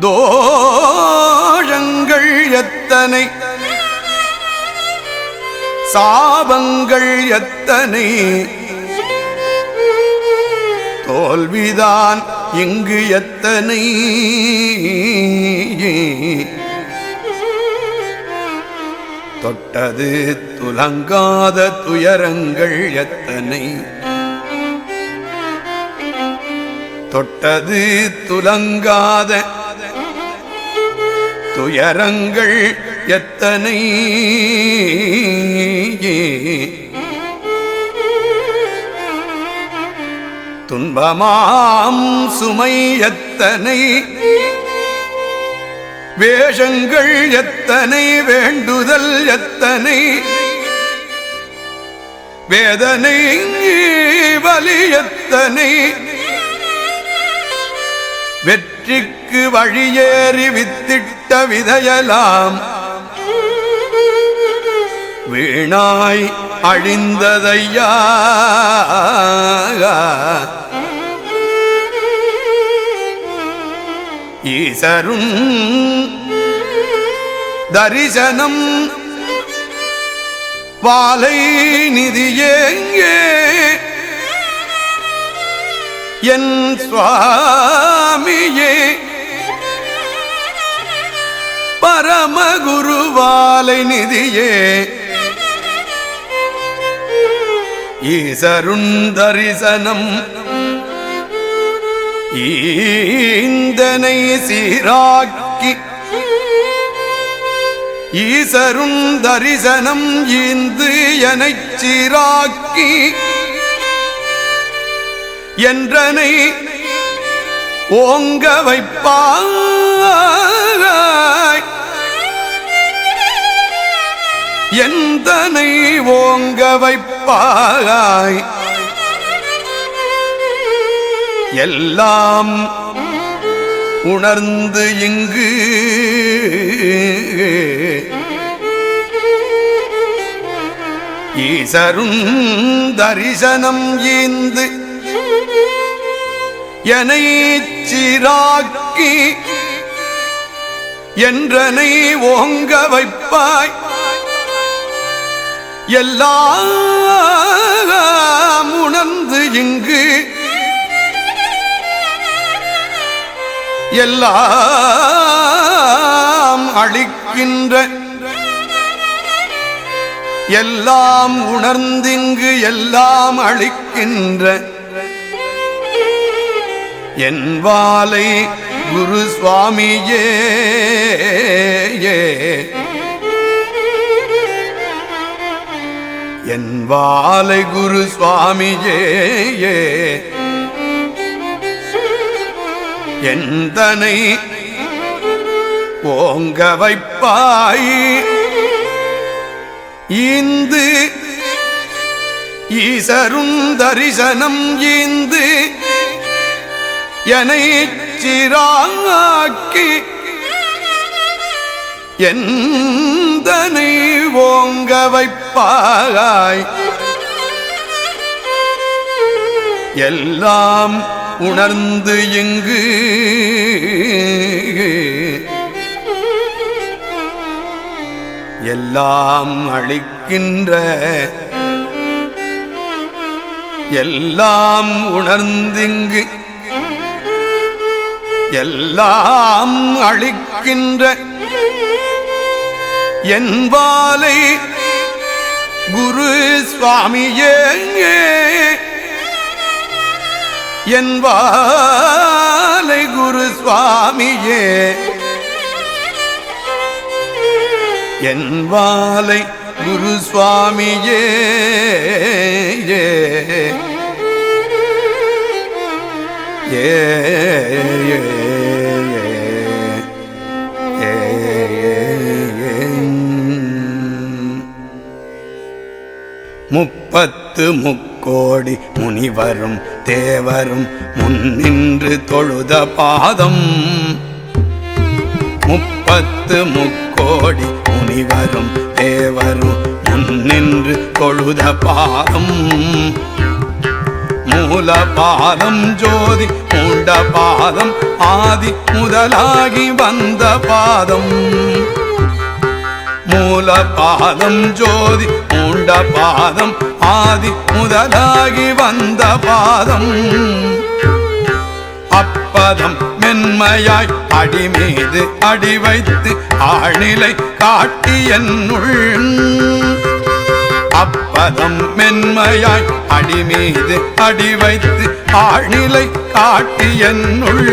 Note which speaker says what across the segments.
Speaker 1: தோழங்கள் எத்தனை? சாபங்கள் எத்தனை? தோல்விதான் இங்கு எத்தனை? தொட்டது துலங்காத துயரங்கள் எத்தனை? தொட்டது துலங்காத துயரங்கள் எத்தனை? துன்பமாம் சுமை எத்தனை? வேஷங்கள் எத்தனை? வேண்டுதல் எத்தனை? வேதனை வலி எத்தனை? வெற்றிக்கு வழியேறி வித்திட்ட விதையலாம் வீணாய் அழிந்ததையா? ஈசரும் தரிசனம் வாலை நிதியேங்கே என் சுவாமியே. பரமகுருவாலை நிதியே. ஈசருண் தரிசனம் ஈந்தனை சீராக்கி. ஈசருண் தரிசனம் ஈந்து எனச் சீராக்கி. என்றனை ஓங்க வைப்பாய். எந்தனை ஓங்க வைப்பாய். எல்லாம் உணர்ந்து இங்கு ஈசரும் தரிசனம் ஈந்து எனை சிராக்கி என்றனை ஓங்க வைப்பாய். எல்லாம் உணர்ந்து இங்கு எல்லாம் அழிக்கின்ற எல்லாம் உணர்ந்திங்கு எல்லாம் அழிக்கின்ற என் வாலை குரு சுவாமியே என் வாலை குரு சுவாமியே எந்தனை ஓங்க வைப்பாய். ஈந்து ஈசரும் தரிசனம் ஈந்து எனை சிராக்கி எந்தனை ஓங்க வைப்பாய் எல்லாம் உணர்ந்து இங்கு எல்லாம் அளிக்கின்ற எல்லாம் உணர்ந்திங்கு எல்லாம் அளிக்கின்ற என்பாலை குரு சுவாமியே என்பாலை குரு சுவாமியே என்பாலை குரு சுவாமியே ஏ முப்பத்து முக்கோடி முனிவரும் தேவரும் முன்னின்று தொழுத பாதம். முப்பத்து முக்கோடி முனிவரும் தேவரும் முன்னின்று தொழுத பாதம். மூல பாதம் ஜோதி மூண்ட பாதம் ஆதி முதலாகி வந்த பாதம். மூல பாதம் ஜோதி மூண்ட பாதம் ஆதி முதலாகி வந்த பாதம். அப்பதம் மென்மையாய் அடி மீது அடி வைத்து ஆழ்நிலை காட்டி என்னுள் அப்பதம் மென்மையாய் அடிமீது அடி வைத்து ஆழ்நிலை காட்டி என்னுள்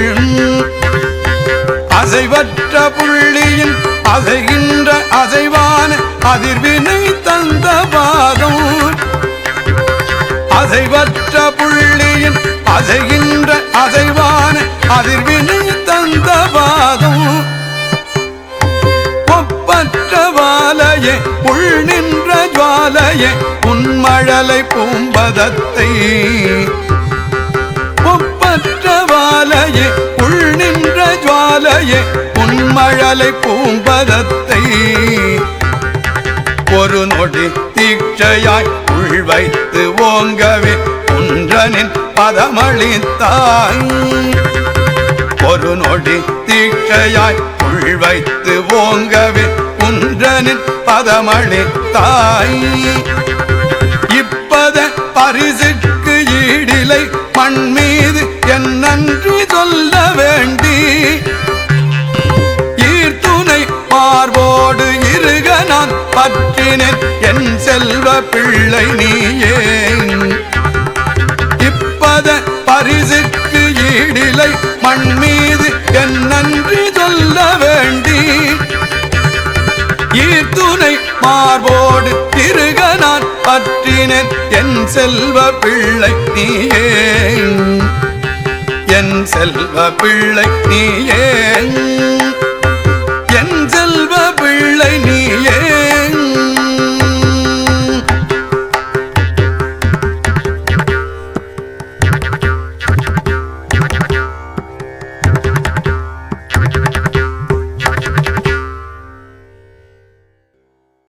Speaker 1: அசைவற்ற புள்ளியின் அசைகின்ற அசைவான அதிர்வினை தந்த பாதம் அசைவற்ற புள்ளியின் அசைகின்ற அசைவான அதிர்வினை தந்த பாதம் ஒப்பற்ற வாலையே உள் நின்ற ஜுவாலையே உன்மழலை பூம்பதத்தை. ஒப்பற்ற வாலையே உள் நின்ற ஜுவாலையே உன்மழலை பூம்பதத்தை. ஒரு நொடி தீட்சையாய் உள் வைத்து ஓங்கவே குன்றனின் பதமளித்தாய். ஒரு நொடி தீட்சையாய் உள் வைத்து ஓங்கவே குன்றனின் பதமளித்தாய். தாய். இப்பத பரிசுக்கு ஈடிலை மண் மீது என் நன்றி சொல்ல வேண்டி. ஈர்த்துணை பார்வோடு இருக நான் பற்றினேன். என் செல்வ பிள்ளை நீயே. இப்பத பரிசுக்கு ஈடிலை மண் மீது என் நன்றி சொல்ல வேண்டி. ஈர்த்துணை மார்போடு இருக நான் பற்றினேன் என் செல்வ பிள்ளை நீயே. என் செல்வ பிள்ளை நீயே. என் செல்வ பிள்ளை நீயே.